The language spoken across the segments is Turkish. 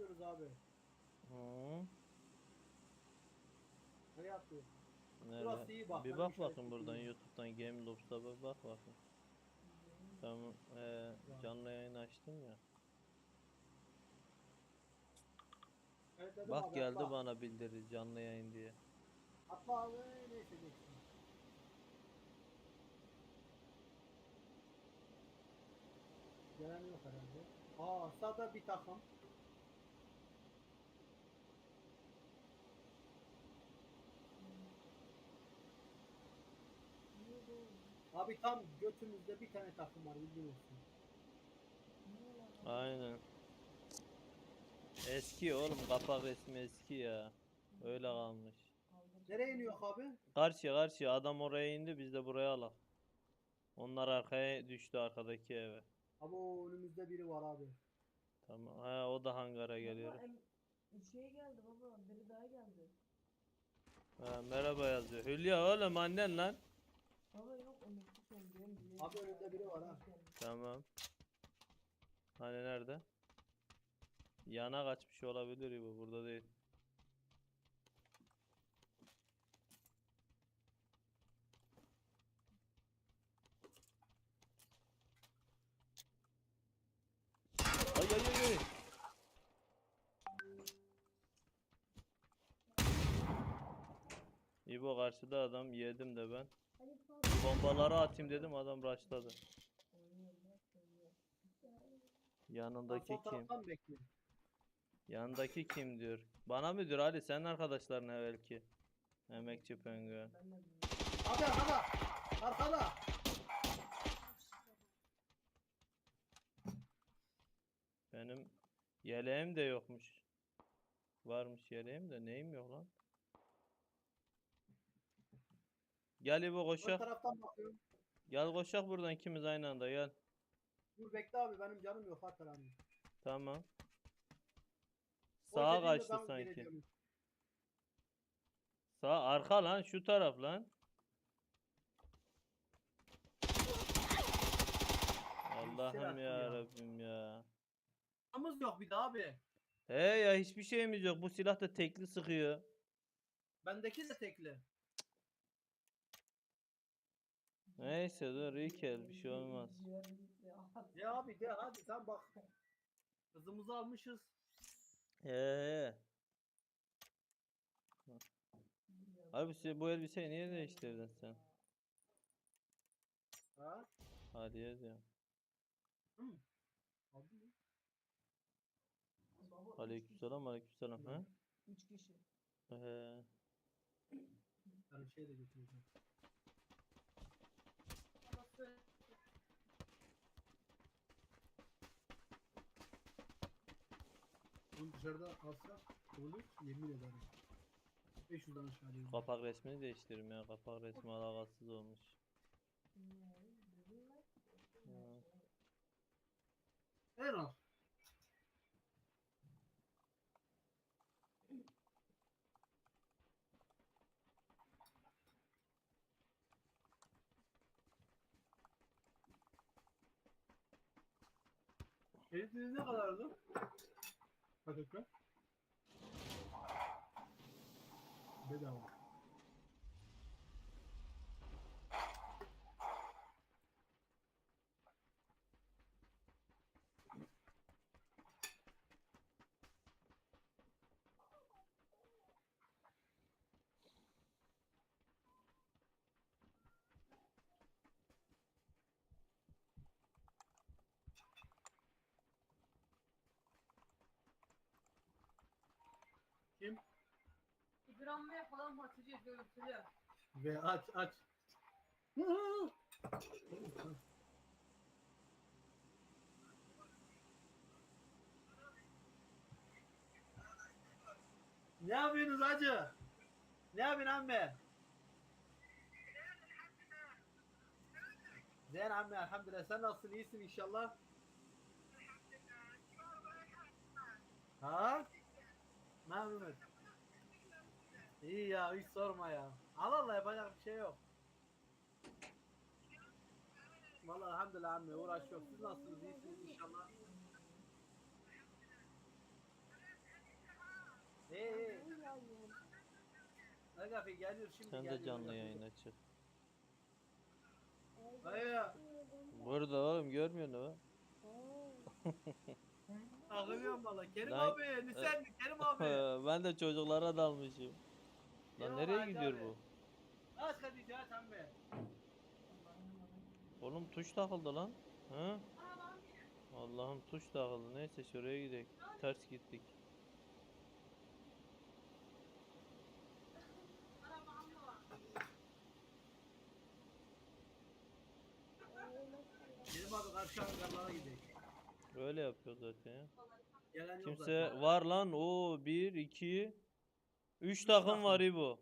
atlıyoruz abi. Hı. Nereye atlıyoruz? Nerede? Burası iyi bak, Bir ben bak işaret bakın buradan edeyim. YouTube'dan Game Loops'a bir bak bakın. Tamam. Ee, canlı yayın açtım ya. Evet dedim Bak abi, geldi atla. bana bildiri canlı yayın diye. Atla abi neyse geçsin. Gelen yok herhalde. Aa sağda bir takım. Abi tam götümüzde bir tane takım var bildiğin olsun. Aynen. Eski oğlum kapak resmi eski ya. Öyle kalmış. Nereye iniyor abi? Karşıya karşıya adam oraya indi biz de buraya alak. Onlar arkaya düştü arkadaki eve. Ama o önümüzde biri var abi. Tamam. Ha o da hangara geliyor. Baba, em- şey geldi baba, biri daha geldi. Ha, merhaba yazıyor. Hülya oğlum annen lan. Baba yok, emekli son diyorum diye. Abi önünde biri var ha. Tamam. Hani nerede? Yana kaçmış olabilir bu burada değil. Ay ay ay ay. İbo karşıda adam yedim de ben. Falan Bombaları atayım dedim adam oynuyor. Yanındaki kim? Yanındaki kim diyor. Bana mı diyor Ali sen arkadaşlarına belki. Emekçi penguen. Abi arkada. Arkada. Benim yeleğim de yokmuş. Varmış yeleğim de neyim yok lan. Gel İbo Ön koşak. taraftan bakıyorum. Gel koşak buradan ikimiz aynı anda gel. Dur bekle abi benim canım yok Hakan abi. Tamam. O Sağa dediğinde kaçtı ben sanki. Sağ arka lan şu taraf lan. Allah'ım ya ya. Rabbim ya. Silahımız yok bir de abi. He ya hiçbir şeyimiz yok. Bu silah da tekli sıkıyor. Bendeki de tekli. Neyse dur Rikel bir şey olmaz. Ya abi de hadi sen bak. Kızımızı almışız. He. Abi size bu elbiseyi niye değiştirdin sen? Ha? Hadi ya diyorum. Aleykümselam aleykümselam ha? kişi- Üç kişi. He. Ben şey de götüreceğim. Bunu dışarıda alsak olur yemin ederim. 500'den aşağı değil. Kapak resmini değiştiririm ya. Kapak resmi alakasız olmuş. Ne? Dedin Elektriğiniz ne kadardı? Kaç dakika? Bedava. İbrahim'e falan Hatice görüntülü. Ve aç aç. ne yapıyorsunuz hacı? Ne yapıyorsun amme? Zeyn amme elhamdülillah sen nasılsın iyisin inşallah. Ha? Mehmet. İyi ya hiç sorma ya. Allah Allah yapacak bir şey yok. Vallahi elhamdülillah amme uğraşıyor. Siz nasılsınız? İyisiniz inşallah. Hey hey. Agafi geliyor şimdi Sen geliyor. de canlı yayına çık. Hayır. Burada oğlum görmüyor musun? Ağlıyorum valla. Kerim Lan- abi, Nisen, Kerim abi. ben de çocuklara dalmışım. Lan nereye gidiyor bu? Aç Hatice aç amme. Oğlum tuş takıldı lan. Ha? Allah'ım tuş takıldı. Neyse şuraya gidelim. Ters gittik. Abi karşı gidelim. Öyle yapıyor zaten ya. Gelen Kimse var lan. O 1 2 3 takım var İbo.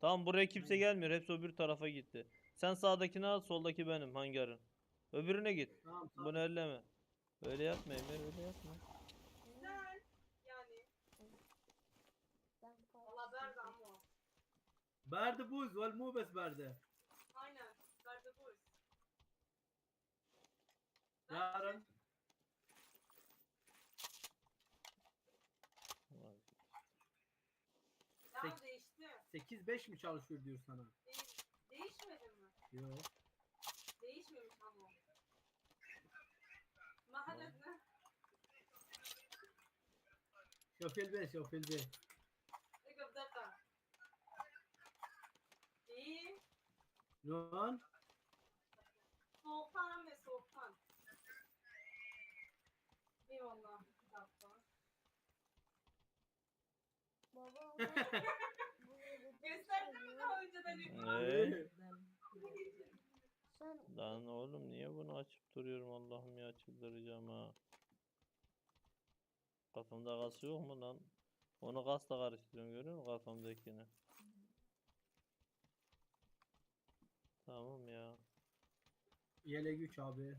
Tamam buraya kimse gelmiyor. Hepsi öbür tarafa gitti. Sen sağdakini al, soldaki benim hangarın. Öbürüne git. Tamam tamam. Bunu elleme. Öyle yapma Emre, öyle yapma. Güzel. Yani. Valla berdi ama. Berdi buz vel mu bes berdi. Aynen. Berdi bu. Yarın 8-5 mi çalışıyor diyor sana? Değiş, değişmedi mi? Yok. Değişmemiş ama. Mahalle ne? Şofil be şofil be. Ege bir dakika. İyi. Lan Soğuktan ve soğuktan. Eyvallah. Bir dakika. Önceden? Ne? Sen Lan oğlum niye bunu açıp duruyorum Allah'ım ya çıldıracağım ha. Kafamda gaz yok mu lan? Onu gazla karıştırıyorum görüyor musun kafamdakini? Tamam ya. yele güç abi.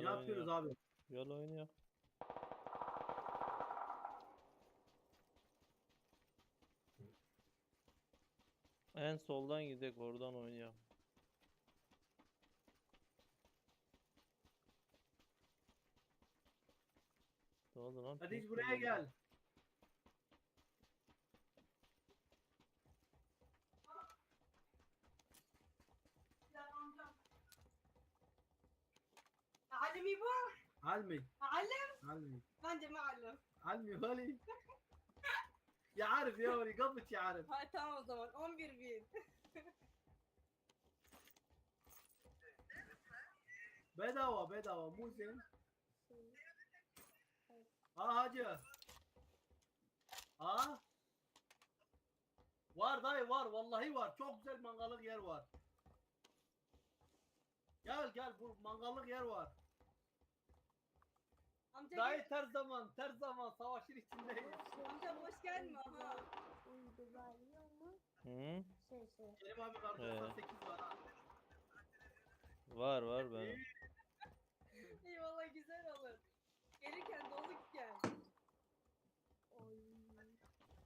Gel ne yapıyoruz oynuyor. abi? Gel oynuyor. En soldan gidek oradan oynuyor. Ne oldu lan? Hadi buraya gel. Almi. معلم Almi. bence معلم Almi hali. Ya عارف يا ولي قبط يا عارف. ha tamam o zaman 11 bin Bedava bedava muzin. Ha hacı. Ha? Var dayı var vallahi var. Çok güzel mangallık yer var. Gel gel bu mangallık yer var. amca Dayı gel- ter zaman ter zaman savaşın içindeyiz. amca hoş geldin ha Hı? Şey şey. Kerim abi kardeşim Ee. 8 var ha. Var var benim. eyvallah güzel olur gelirken doluk gel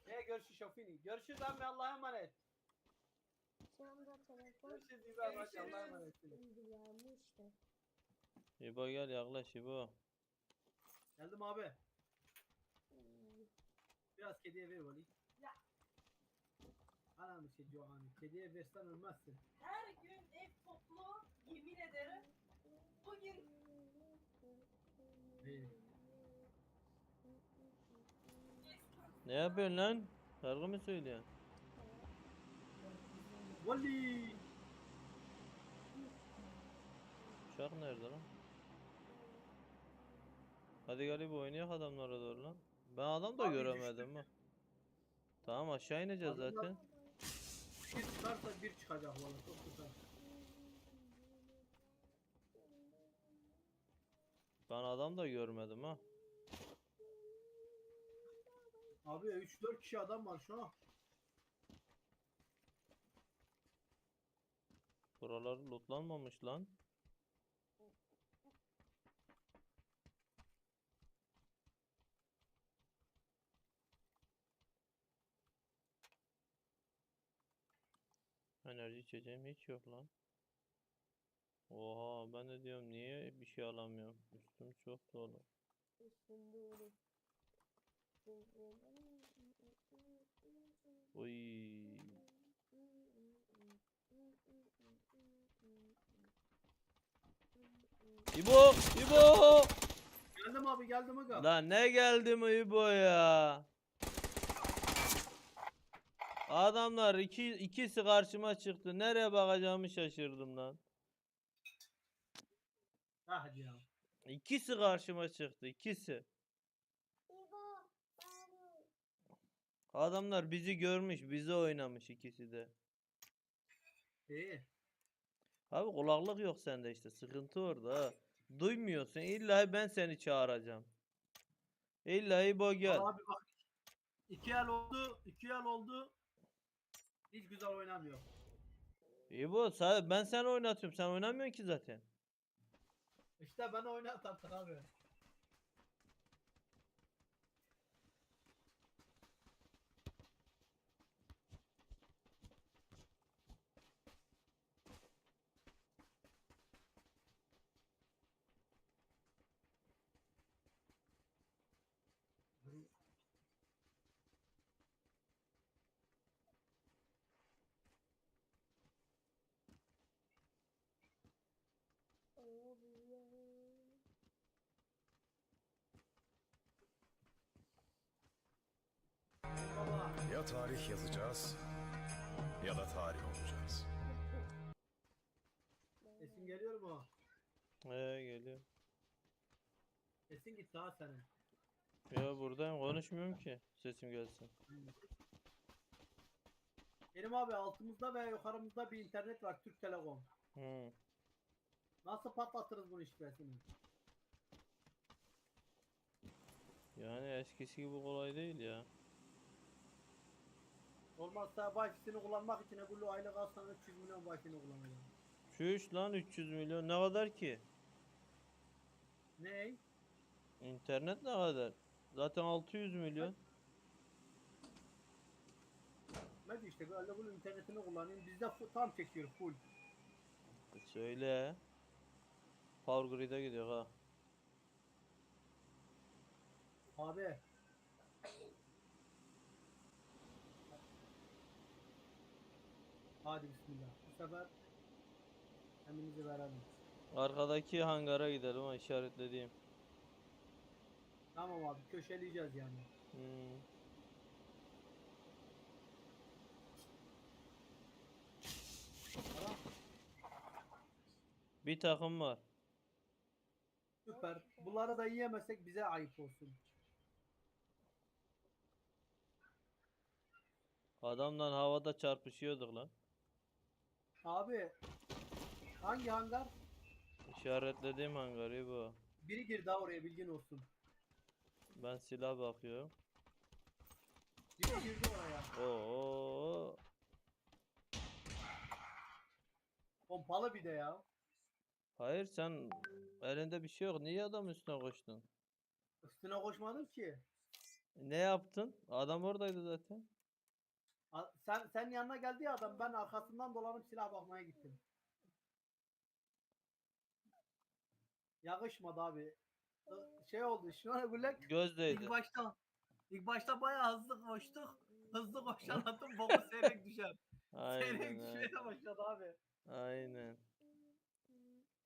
Ne görüşürüz şofini. Görüşürüz abi Allah'a emanet. Şu anda telefon Görüşürüz İbrahim hadi Allah'a Görüşürüz. emanet. ilgilenmişti. İbo gel yaklaş İbo. Geldim abi. Hmm, Biraz kediye ver Vali. Ya. Anam şey Johan. Kediye versen ölmezsin. her gün ev toplu yemin ederim bugün İyi. Ne yapıyorsun lan? Şarkı mı söylüyorsun? Vali. Uçak nerede lan? Hadi gel İbo oynayak adamlara doğru lan. Ben adam da Abi göremedim ha. Tamam aşağı ineceğiz Adamlar- zaten. Bir çıkarsa bir çıkacak valla çok güzel. Ben adam da görmedim ha. Abi 3-4 kişi adam var şu an. Buralar lootlanmamış lan. Enerji içeceğim hiç yok lan. Oha ben de diyorum niye bir şey alamıyorum. Üstüm çok dolu. Üstünde olur. Oy. İbo, İbo. Geldim abi geldim aga. Lan ne geldi mi İbo ya? Adamlar iki, ikisi karşıma çıktı. Nereye bakacağımı şaşırdım lan. Hadi ya. İkisi karşıma çıktı. ikisi. Adamlar bizi görmüş, bizi oynamış ikisi de. İyi. Abi kulaklık yok sende işte. Sıkıntı orada ha. Duymuyorsun. İlla ben seni çağıracağım. İlla İbo gel. Abi bak. İki el oldu. iki el oldu. Hiç güzel oynamıyor. İbo sa- ben seni oynatıyorum. Sen oynamıyorsun ki zaten. İşte ben oynat artık abi. Baba. Ya tarih yazacağız ya da tarih olacağız. Sesin geliyor mu? Ee geliyor. Sesin gitti ha senin. Ya buradayım konuşmuyorum ki. Sesim gelsin. Benim abi altımızda ve yukarımızda bir internet var Türk Telekom. Hı. Nasıl patlatırız bunun şifresini? Yani eskisi gibi kolay değil ya. Olmazsa Wi-Fi'sini kullanmak için Ebru aylık alsan 300 milyon Wi-Fi'ni kullanacağım. Şu iş lan 300 milyon ne kadar ki? Ne? İnternet ne kadar? Zaten 600 milyon. Ne diyor işte böyle bunun internetini kullanayım. Bizde tam çekiyor full. Söyle. Power grid'e gidiyor ha. Abi. Hadi bismillah. Bu sefer kendimizi verelim. Arkadaki hangara gidelim ha işaretlediğim. Tamam abi köşeleyeceğiz yani. Hmm. Bir takım var. Süper. Bunları da yiyemezsek bize ayıp olsun. Adamla havada çarpışıyorduk lan. Abi hangi hangar? İşaretlediğim hangarı bu. Biri girdi daha oraya bilgin olsun. Ben silah bakıyorum. Biri girdi oraya. Oo. Pompalı bir de ya. Hayır sen elinde bir şey yok. Niye adam üstüne koştun? Üstüne koşmadım ki. Ne yaptın? Adam oradaydı zaten. Sen sen yanına geldi ya adam ben arkasından dolanıp silah bakmaya gittim. Yakışmadı abi. Şey oldu şu an böyle Gözdeydi. ilk başta ilk başta bayağı hızlı koştuk. Hızlı koşan atım boku seyrek düşer. Seyrek Aynen. düşmeye de başladı abi. Aynen.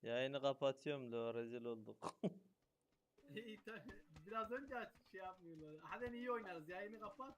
Yayını kapatıyorum da rezil olduk. İyi, tabii. Biraz önce şey yapmıyorlar. Hadi iyi oynarız yayını kapat.